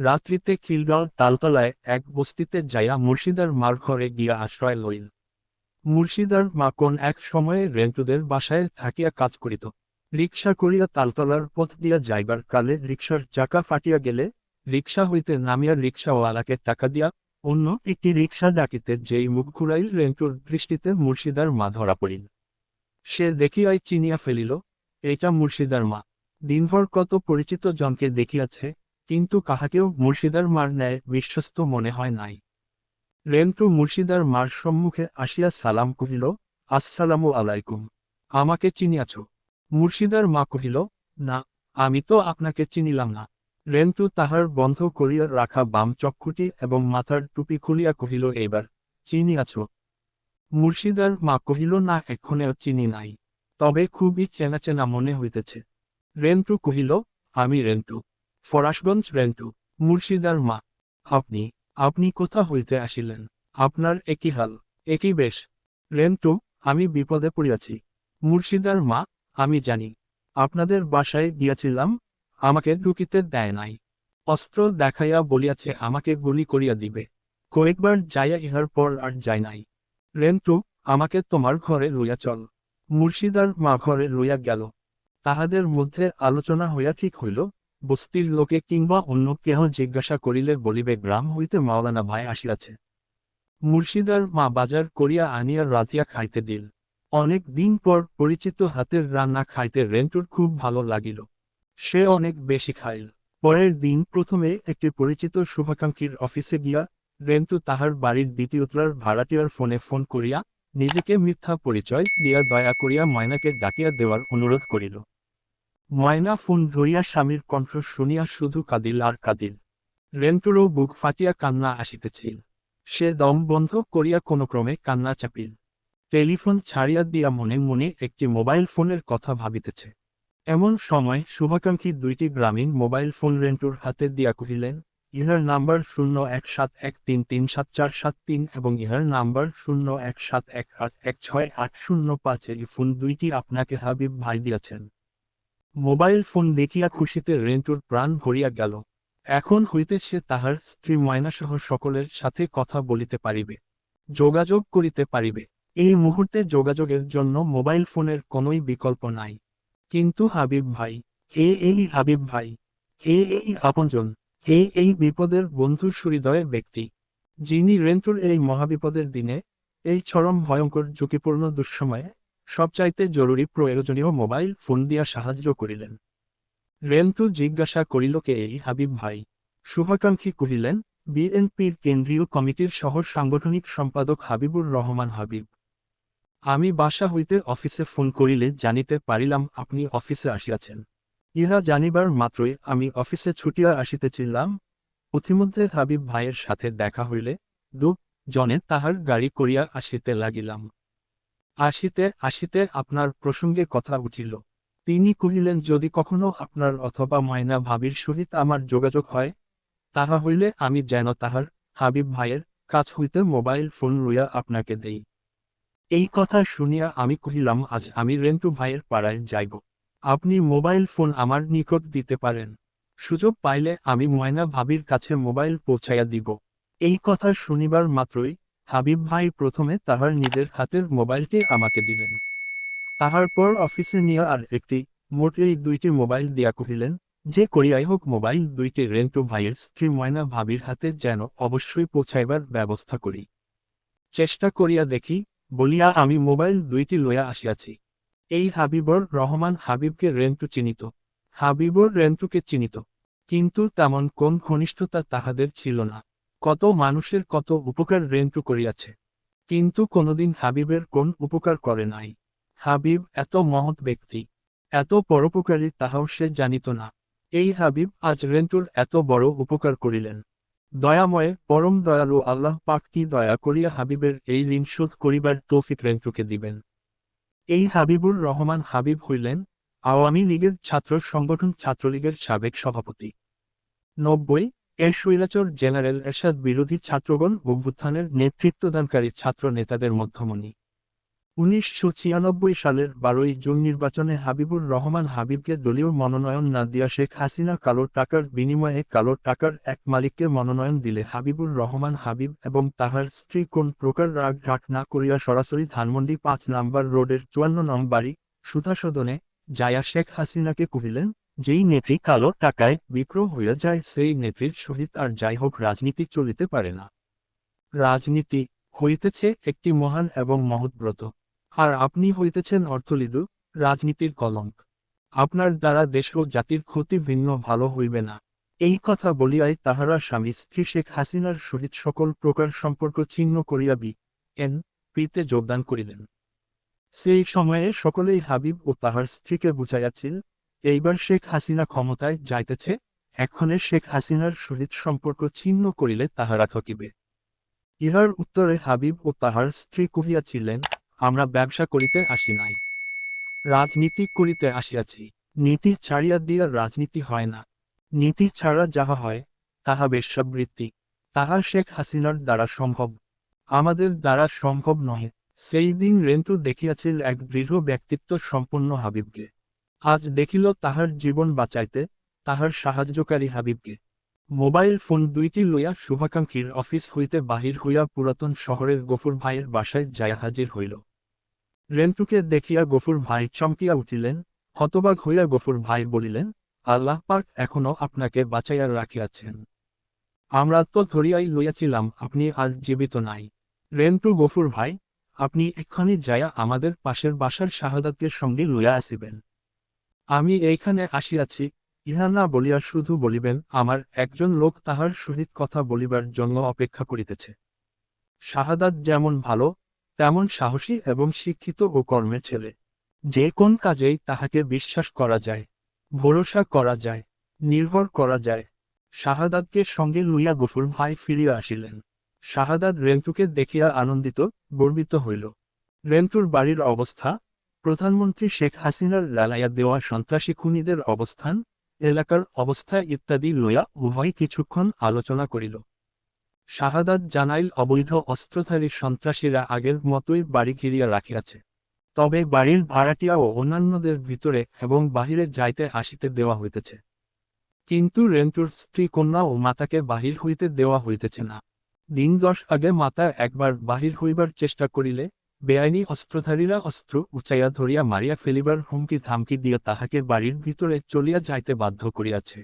রাত্রিতে খিলগাঁও তালতলায় এক বস্তিতে যাইয়া মুর্শিদার মার ঘরে গিয়া আশ্রয় লইল। মুর্শিদার মা কোন এক সময়ে রেন্টুদের বাসায় থাকিয়া কাজ করিত। রিক্সা করিয়া তালতলার পথ দিয়া যাইবার কালে রিক্সার চাকা ফাটিয়া গেলে রিক্সা হইতে নামিয়া রিক্সাওয়ালাকে টাকা দিয়া অন্য একটি রিক্সা ডাকিতে যেই মুখ ঘুরাইল রেন্টুর দৃষ্টিতে মুর্শিদার মা ধরা পড়িল। সে দেখিয়াই চিনিয়া ফেলিল এটা মুর্শিদার মা। দিনভর কত পরিচিত জনকে দেখিয়াছে কিন্তু কাহাকেও মুর্শিদার মার ন্যায় বিশ্বস্ত মনে হয় নাই। রেন্টু মুর্শিদার মার সম্মুখে আসিয়া সালাম কহিল, আসসালামু আলাইকুম। আমাকে চিনিয়াছ? মুর্শিদার মা কহিল, না, আমি তো আপনাকে চিনিলাম না। রেন্টু তাহার বন্ধ করিয়া রাখা বাম চক্ষুটি এবং মাথার টুপি খুলিয়া কহিল, এইবার চিনিয়াছ? মুর্শিদার মা কহিল, না, এক্ষণেও চিনি নাই। তবে খুবই চেনা চেনা মনে হইতেছে। রেন্টু কহিল, আমি রেন্টু। ফরাসগঞ্জ রেন্টু, মুর্শিদার মা। আপনি আপনি কোথা হইতে আসিলেন? আপনার একই হাল, একই বেশ। রেন্টু, আমি বিপদে পড়িয়াছি। মুর্শিদার মা, আমি জানি। আপনাদের বাসায় গিয়াছিলাম, আমাকে ঢুকিতে দেয় নাই। অস্ত্র দেখাইয়া বলিয়াছে, আমাকে গুলি করিয়া দিবে। কয়েকবার যাইয়া ইহার পর আর যায় নাই। রেন্টু, আমাকে তোমার ঘরে লইয়া চল। মুর্শিদার মা ঘরে লইয়া গেল। তাহাদের মধ্যে আলোচনা হইয়া ঠিক হইল বস্তির লোকে কিংবা অন্য কেহ জিজ্ঞাসা করিলে বলিবে, গ্রাম হইতে মাওলানা ভাই আসিয়াছে। মুর্শিদার মা বাজার করিয়া আনিয়া রাতিয়া খাইতে দিল। অনেক দিন পর পরিচিত হাতের রান্না খাইতে রেন্টুর খুব ভালো লাগিল। সে অনেক বেশি খাইল। পরের দিন প্রথমে একটি পরিচিত শুভাকাঙ্ক্ষীর অফিসে গিয়া রেন্টু তাহার বাড়ির দ্বিতীয়তলার ভাড়াটিয়ার ফোনে ফোন করিয়া নিজেকে মিথ্যা পরিচয় দিয়া দয়া করিয়া ময়নাকে ডাকিয়া দেওয়ার অনুরোধ করিল। ময়না ফোন ধরিয়া স্বামীর কণ্ঠ শুনিয়া শুধু কাঁদিল আর কাঁদিল। রেন্টুরও বুক ফাটিয়া কান্না আসিতেছিল। সে দম বন্ধ করিয়া কোনো ক্রমে কান্না চাপিল। টেলিফোন ছাড়িয়া দিয়া মনে মনে একটি মোবাইল ফোনের কথা ভাবিতেছে। এমন সময় শুভাকাঙ্ক্ষী দুইটি গ্রামীণ মোবাইল ফোন রেন্টুর হাতে দিয়া কহিলেন, ইহার নাম্বার শূন্য এক সাত এক তিন তিন সাত চার সাত তিন এবং ইহার নাম্বার শূন্য এক সাত এক আট এক ছয় আট শূন্য পাঁচে এই ফোন দুইটি আপনাকে হাবিব ভাই দিয়াছেন। মোবাইল ফোন দেখিয়া খুশিতে রেন্টুর প্রাণ ভরিয়া গেল। এখন হইতে সে তাহার স্ত্রী ময়নাসহ সকলের সাথে কথা বলিতে পারিবে, যোগাযোগ করিতে পারিবে। এই মুহূর্তে যোগাযোগের জন্য মোবাইল ফোনের কোনোই বিকল্প নাই। কিন্তু হাবিব ভাই কে এই হাবিব ভাই কে এই আপনজন কে এই বিপদের বন্ধুর সুহৃদয় ব্যক্তি, যিনি রেন্টুর এই মহাবিপদের দিনে এই চরম ভয়ঙ্কর ঝুঁকিপূর্ণ দুঃসময়ে সবচাইতে জরুরি প্রয়োজনীয় মোবাইল ফোন দিয়া সাহায্য করিলেন। রেন্টু জিজ্ঞাসা করিল, কে এই হাবিব ভাই? শুভাকাঙ্ক্ষী কহিলেন, বিএনপির কেন্দ্রীয় কমিটির শহর সাংগঠনিক সম্পাদক হাবিবুর রহমান হাবিব। আমি বাসা হইতে অফিসে ফোন করিলে জানিতে পারিলাম আপনি অফিসে আসিয়াছেন। ইহা জানিবার মাত্রই আমি অফিসে ছুটিয়া আসিতেছিলাম। অতিমধ্যে হাবিব ভাইয়ের সাথে দেখা হইলে দু জনে তাহার গাড়ি করিয়া আসিতে লাগিলাম। আসিতে আসিতে আপনার প্রসঙ্গে কথা উঠিল। তিনি কহিলেন, যদি কখনো আপনার অথবা ময়না ভাবির সহিত আমার যোগাযোগ হয়, তাহা হইলে আমি যেন তাহার হাবিব ভাইয়ের কাছ হইতে মোবাইল ফোন লইয়া আপনাকে দেই। এই কথা শুনিয়া আমি কহিলাম, আজ আমি রেন্টু ভাইয়ের পাড়ায় যাইব। আপনি মোবাইল ফোন আমার নিকট দিতে পারেন। সুযোগ পাইলে আমি ময়না ভাবির কাছে মোবাইল পৌঁছাইয়া দিব। এই কথা শুনিবার মাত্রই হাবিব ভাই প্রথমে তাহার নিজের হাতের মোবাইলটি আমাকে দিলেন। তাহার পর অফিসে নিয়ে আর একটি, মোট এই দুইটি মোবাইল দিয়া কহিলেন, যে করিয়াই হোক মোবাইল দুইটি রেন্টু ভাইয়ের স্ত্রী ময়না ভাবির হাতে যেন অবশ্যই পৌঁছাইবার ব্যবস্থা করি। চেষ্টা করিয়া দেখি, বলিয়া আমি মোবাইল দুইটি লইয়া আসিয়াছি। এই হাবিবর রহমান হাবিবকে রেন্টু চিনিত। হাবিবর রেন্টুকে চিনিত। কিন্তু তেমন কোন ঘনিষ্ঠতা তাহাদের ছিল না। কত মানুষের কত উপকার রেন্টু করিয়াছে। কিন্তু কোনোদিন হাবিবের কোন উপকার করে নাই। হাবিব এত মহৎ ব্যক্তি। এত পরোপকারী তাহাও সে জানিত না। এই হাবিব আজ রেন্টুর এত বড় উপকার করিলেন। দয়াময়ে, পরম দয়ালু আল্লাহ পাক কি দয়া করিয়া হাবিবের এই ঋণ শোধ করিবার তৌফিক রেন্টুকে দিবেন। এই হাবিবুর রহমান হাবিব হইলেন আওয়ামী লীগের ছাত্র সংগঠন ছাত্রলীগের সাবেক সভাপতি। নব্বই এর স্বৈরাচর জেনারেল এরশাদ বিরোধী ছাত্রগণ অভ্যুত্থানের নেতৃত্বদানকারী ছাত্র নেতাদের মধ্যমণি। উনিশশো ছিয়ানব্বই সালের বারোই জুন নির্বাচনে হাবিবুর রহমান হাবিবকে দলীয় মনোনয়ন না দিয়া শেখ হাসিনা কালো টাকার বিনিময়ে কালো টাকার এক মালিককে মনোনয়ন দিলে হাবিবুর রহমান হাবিব এবং তাহার স্ত্রী কোন প্রকার রাগ ঢাক না করিয়া সরাসরি ধানমন্ডি পাঁচ নাম্বার রোডের চুয়ান্ন নং বাড়ি সুধাসদনে জায়া শেখ হাসিনাকে কহিলেন যেই নেত্রী কালো টাকায় বিক্রয় হইয়া যায়, সেই নেত্রীর সহিত আর যাই হোক রাজনীতি চলিতে পারে না। রাজনীতি হইতেছে একটি মহান এবং মহৎ ব্রত। আর আপনি হইতেছেন অর্থলিদু, রাজনীতির কলঙ্ক। আপনার দ্বারা দেশ ও জাতির ক্ষতি ভিন্ন, ভালো হইবে না। এই কথা বলিয়াই তাহারা স্বামী স্ত্রী শেখ হাসিনার সহিত সকল প্রকার সম্পর্ক ছিন্ন করিয়া বি এন পিতে যোগদান করিলেন। সেই সময়ে সকলেই হাবিব ও তাহার স্ত্রীকে বুঝাইয়াছিল এইবার শেখ হাসিনা ক্ষমতায় যাইতেছে, এক্ষণে শেখ হাসিনার সহিত সম্পর্ক ছিন্ন করিলে তাহারা ঠকিবে ইহার উত্তরে হাবিব ও তাহার স্ত্রী কহিয়াছিলেন, আমরা ব্যবসা করিতে আসি নাই। রাজনীতি করিতে আসিয়াছি। নীতি ছাড়িয়া দিয়া রাজনীতি হয় না। নীতি ছাড়া যাহা হয়, তাহা বেশ্যাবৃত্তি। তাহা শেখ হাসিনার দ্বারা সম্ভব। আমাদের দ্বারা সম্ভব নহে। সেই দিন রেন্টু দেখিয়াছিল এক দৃঢ় ব্যক্তিত্ব সম্পন্ন হাবিবকে। আজ দেখিল তাহার জীবন বাঁচাইতে তাহার সাহায্যকারী হাবিবকে। মোবাইল ফোন দুইটি লইয়া শুভাকাঙ্ক্ষীর অফিস হইতে বাহির হইয়া পুরাতন শহরের গফুর ভাইয়ের বাসায় যায়া হাজির হইল। রেন্টুকে দেখিয়া গফুর ভাই চমকিয়া উঠিলেন, হতবাক হইয়া গফুর ভাই বলিলেন, আল্লাহ পাক এখনও আপনাকে বাঁচাইয়া রাখিয়াছেন। আমরা তো ধরিয়াই লইয়াছিলাম, আপনি আর জীবিত নাই। রেন্টু গফুর ভাই, আপনি এক্ষণি যায়া আমাদের পাশের বাসার শাহাদাতকে সঙ্গে লইয়া আসিবেন। আমি এইখানে আসিয়াছি, ইহা না বলিয়া শুধু বলিবেন, আমার একজন লোক তাহার সহিত কথা বলিবার জন্য অপেক্ষা করিতেছে। শাহাদাত যেমন ভালো, তেমন সাহসী এবং শিক্ষিত ও কর্মের ছেলে। যে কোন কাজেই তাহাকে বিশ্বাস করা যায়, ভরসা করা যায়, নির্ভর করা যায়, শাহাদাতকে সঙ্গে লইয়া গফুর ভাই ফিরিয়া আসিলেন। শাহাদাত রেন্টুকে দেখিয়া আনন্দিত, গর্বিত হইল। রেন্টুর বাড়ির অবস্থা প্রধানমন্ত্রী শেখ হাসিনার লালাইয়া দেওয়া সন্ত্রাসী খুনিদের অবস্থান, এলাকার অবস্থা ইত্যাদি লইয়া উভয় কিছুক্ষণ আলোচনা করিল। শাহাদাত জানাইল অবৈধ অস্ত্রধারী সন্ত্রাসীরা আগের মতোই বাড়ি ঘিরিয়া রাখিয়াছে। তবে বাড়ির ভাড়াটিয়া ও অন্যান্যদের ভিতরে এবং বাহিরে যাইতে আসিতে দেওয়া হইতেছে। কিন্তু রেন্টুর স্ত্রী কন্যা ও মাতাকে বাহির হইতে দেওয়া হইতেছে না। দিন দশ আগে মাতা একবার বাহির হইবার চেষ্টা করিলে বেআইনি অস্ত্রধারীরা অস্ত্র উচাইয়া ধরিয়া মারিয়া ফেলিবার হুমকি ধামকি দিয়া তাহাকে বাড়ির ভিতরে চলিয়া যাইতে বাধ্য করিয়াছে।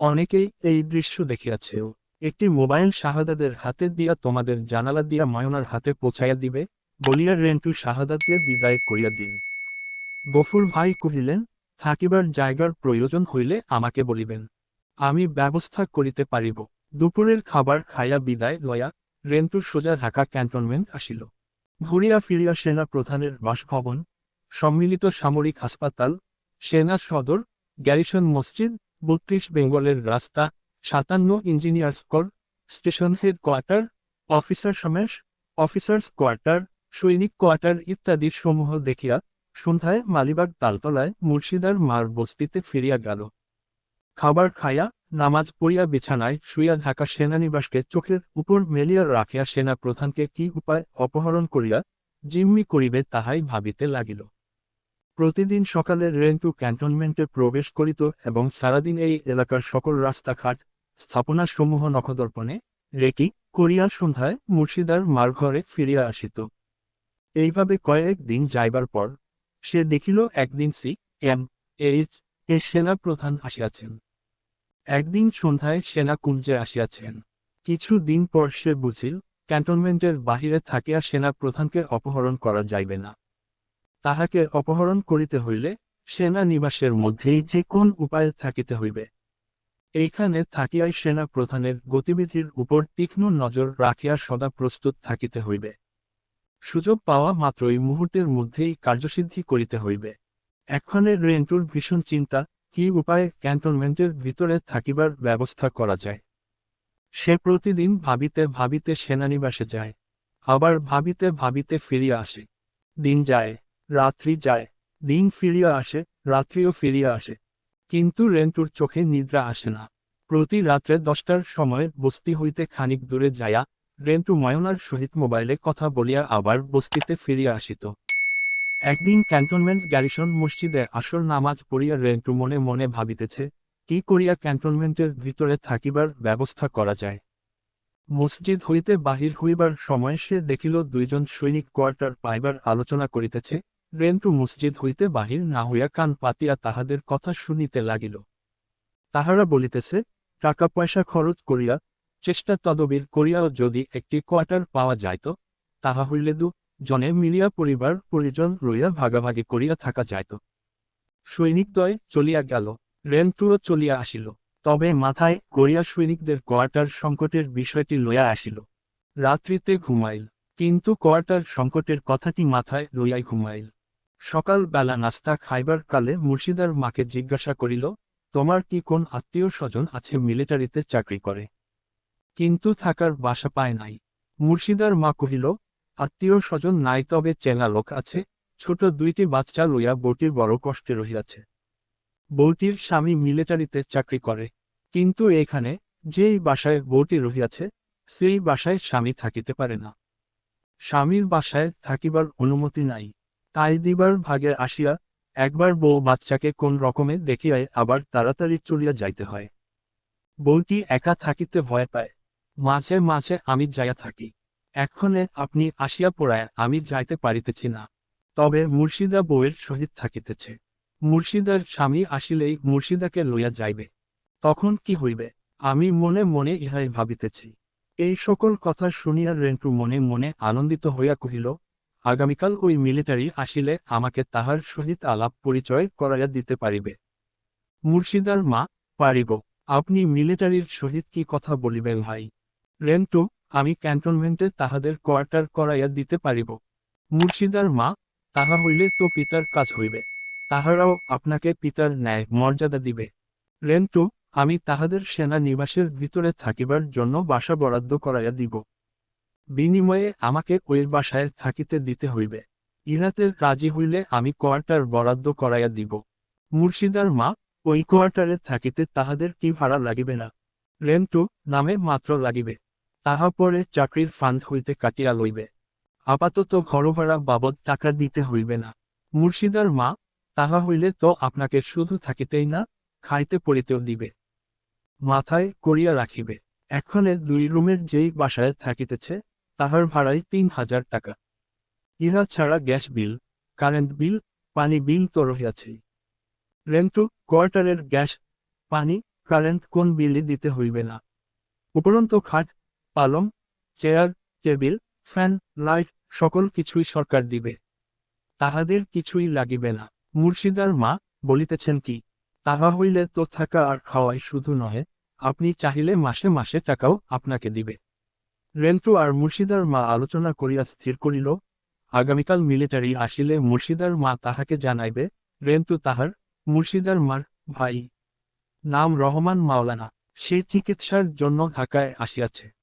অনেকেই এই দৃশ্য দেখিয়াছেও, একটি মোবাইল শাহাদাদের হাতে দিয়া তোমাদের জানালা দিয়া মায়নার হাতে পৌঁছাইয়া দিবে বলিয়া রেন্টু শাহাদাতকে বিদায় করিয়া দিন গফুর ভাই কহিলেন, থাকিবার জায়গার প্রয়োজন হইলে আমাকে বলিবেন। আমি ব্যবস্থা করিতে পারিব। দুপুরের খাবার খাইয়া বিদায় লয়া রেন্টু সোজা ঢাকা ক্যান্টনমেন্ট আসিল। ঘুরিয়া ফিরিয়া সেনা প্রধানের বাসভবন, সম্মিলিত সামরিক হাসপাতাল, সেনা সদর গ্যারিসন মসজিদ, বত্রিশ বেঙ্গলের রাস্তা, সাতান্ন ইঞ্জিনিয়ার্স কর স্টেশন হেড কোয়ার্টার অফিসার সমেশ অফিসার্স কোয়ার্টার সৈনিক কোয়ার্টার ইত্যাদি সমূহ দেখিয়া সন্ধ্যায় মালিবাগ তালতলায় মুর্শিদার মার বস্তিতে ফিরিয়া গেল। খাবার খাইয়া, নামাজ পড়িয়া বিছানায় শুইয়া ঢাকা সেনানিবাসকে চোখের উপর মেলিয়া রাখিয়া সেনা প্রধানকে কি উপায় অপহরণ করিয়া জিম্মি করিবে তাহাই ভাবিতে লাগিল। প্রতিদিন সকালে রেন্টু ক্যান্টনমেন্টে প্রবেশ করিত এবং সারাদিন এই এলাকার সকল রাস্তাঘাট স্থাপনাসমূহ নখদর্পণে রেকি করিয়া সন্ধ্যায় মুর্শিদার মার ঘরে ফিরিয়া আসিত। এইভাবে কয়েক দিন যাইবার পর সে দেখিল একদিন সি এম এইচ এ সেনা প্রধান আসিয়াছেন। একদিন সন্ধ্যায় সেনা কুঞ্জে আসিয়াছেন। কিছু দিন পর সে বুঝিল, ক্যান্টনমেন্টের বাহিরে থাকিয়া সেনা প্রধানকে অপহরণ করা যাইবে না। তাহাকে অপহরণ করিতে হইলে সেনা নিবাসের মধ্যেই যে কোন উপায়ে থাকিতে হইবে। এইখানে থাকিয়াই সেনা প্রধানের গতিবিধির উপর তীক্ষ্ণ নজর রাখিয়া সদা প্রস্তুত থাকিতে হইবে। সুযোগ পাওয়া মাত্রই মুহূর্তের মধ্যেই কার্যসিদ্ধি করিতে হইবে। এক্ষণে রেন্টুর ভীষণ চিন্তা কি উপায়ে ক্যান্টনমেন্টের ভিতরে থাকিবার ব্যবস্থা করা যায়? সে প্রতিদিন ভাবিতে ভাবিতে সেনানিবাসে যায়, আবার ভাবিতে ভাবিতে ফিরিয়া আসে। দিন যায়, রাত্রি যায়, দিন ফিরিয়া আসে, রাত্রিও ফিরিয়া আসে। কিন্তু রেন্টুর চোখে নিদ্রা আসে না। প্রতি রাত্রে দশটার সময় বস্তি হইতে খানিক দূরে যায়া রেন্টু ময়নার সহিত মোবাইলে কথা বলিয়া আবার বস্তিতে ফিরিয়া আসিত। একদিন ক্যান্টনমেন্ট গ্যারিসন মসজিদে আসর নামাজ পড়িয়া রেন্টু মনে মনে ভাবিতেছে, কি করিয়া ক্যান্টনমেন্টের ভিতরে থাকিবার ব্যবস্থা করা যায়? মসজিদ হইতে বাহির হইবার সময় সে দেখিল দুইজন সৈনিক কোয়ার্টার পাইবার আলোচনা করিতেছে, রেন্টু মসজিদ হইতে বাহির না হইয়া কান পাতিয়া তাহাদের কথা শুনিতে লাগিল। তাহারা বলিতেছে টাকা পয়সা খরচ করিয়া, চেষ্টা তদবির করিয়াও যদি একটি কোয়ার্টার পাওয়া যাইত, তাহা হইলে দু জনে মিলিয়া পরিবার পরিজন লইয়া ভাগাভাগি করিয়া থাকা যাইত। সৈনিকদ্বয় চলিয়া গেল, রেন্টুও চলিয়া আসিল। তবে মাথায় করিয়া সৈনিকদের কোয়ার্টার সংকটের বিষয়টি লইয়া আসিল। রাত্রিতে ঘুমাইল, কিন্তু কোয়ার্টার সংকটের কথাটি মাথায় লইয়াই ঘুমাইল। সকাল বেলা নাস্তা খাইবার কালে মুর্শিদার মাকে জিজ্ঞাসা করিল, তোমার কি কোন আত্মীয় স্বজন আছে মিলিটারিতে চাকরি করে? কিন্তু থাকার বাসা পায় নাই। মুর্শিদার মা কহিল আত্মীয় স্বজন নাই তবে চেনা লোক আছে। ছোট দুইটি বাচ্চা লইয়া বউটির বড় কষ্টে রহিয়াছে। বউটির স্বামী মিলিটারিতে চাকরি করে। কিন্তু এখানে যেই বাসায় বউটি রহিয়াছে, সেই বাসায় স্বামী থাকিতে পারে না। স্বামীর বাসায় থাকিবার অনুমতি নাই। তাই দিবার ভাগে আসিয়া একবার বউ বাচ্চাকে কোন রকমে দেখিয়ায় আবার তাড়াতাড়ি চলিয়া যাইতে হয়। বউটি একা থাকিতে ভয় পায়। মাঝে মাঝে আমি যাইয়া থাকি। এক্ষণে আপনি আসিয়া পড়ায় আমি যাইতে পারিতেছি না। তবে মুর্শিদা বউয়ের সহিত থাকিতেছে। মুর্শিদার স্বামী আসিলেই মুর্শিদাকে লইয়া যাইবে। তখন কি হইবে? আমি মনে মনে ইহাই ভাবিতেছি। এই সকল কথা শুনিয়া রেন্টু মনে মনে আনন্দিত হইয়া কহিল, আগামীকাল ওই মিলিটারি আসিলে আমাকে তাহার সহিত আলাপ পরিচয় করাইয়া দিতে পারিবে। মুর্শিদার মা, পারিব। আপনি মিলিটারির সহিত কি কথা বলিবেন ভাই? রেন্টু আমি ক্যান্টনমেন্টে তাহাদের কোয়ার্টার করাইয়া দিতে পারিব। মুর্শিদার মা, তাহা হইলে তো পিতার কাজ হইবে। তাহারাও আপনাকে পিতার ন্যায় মর্যাদা দিবে। রেন্টু, আমি তাহাদের সেনা নিবাসের ভিতরে থাকিবার জন্য বাসা বরাদ্দ করাইয়া দিব। বিনিময়ে আমাকে ওই বাসায় থাকিতে দিতে হইবে। ইহাতে রাজি হইলে আমি কোয়ার্টার বরাদ্দ করাইয়া দিব। মুর্শিদার মা, ওই কোয়ার্টারে থাকিতে তাহাদের কি ভাড়া লাগিবে না? রেন্টু, নামে মাত্র লাগিবে। তাহা পরে চাকরির ফান্ড হইতে কাটিয়া লইবে। আপাতত ঘরভাড়া বাবদ টাকা দিতে হইবে না। মুর্শিদার মা, তাহা হইলে তো আপনাকে শুধু থাকিতেই না, খাইতে পড়িতেও দিবে। মাথায় করিয়া রাখিবে। এক্ষণে দুই রুমের যেই বাসায় থাকিতেছে, তাহার ভাড়াই তিন হাজার টাকা। ইহা ছাড়া গ্যাস বিল, কারেন্ট বিল, পানি বিল তো রহিয়াছেই রেন্টু, কোয়ার্টারের গ্যাস, পানি, কারেন্ট কোন বিলই দিতে হইবে না। উপরন্ত খাট পালং, চেয়ার, টেবিল, ফ্যান, লাইট, সকল কিছুই সরকার দিবে। তাহাদের কিছুই লাগিবে না। মুর্শিদার মা বলিতেছেন কি, তাহা হইলে তো থাকা আর খাওয়াই শুধু নহে, আপনি চাহিলে মাসে মাসে টাকাও আপনাকে দিবে। রেন্টু আর মুর্শিদার মা আলোচনা করিয়া স্থির করিল। আগামীকাল মিলিটারি আসিলে মুর্শিদার মা তাহাকে জানাইবে, রেন্টু তাহার মুর্শিদার মার ভাই। নাম রহমান মাওলানা। সে চিকিৎসার জন্য ঢাকায় আসিয়াছে।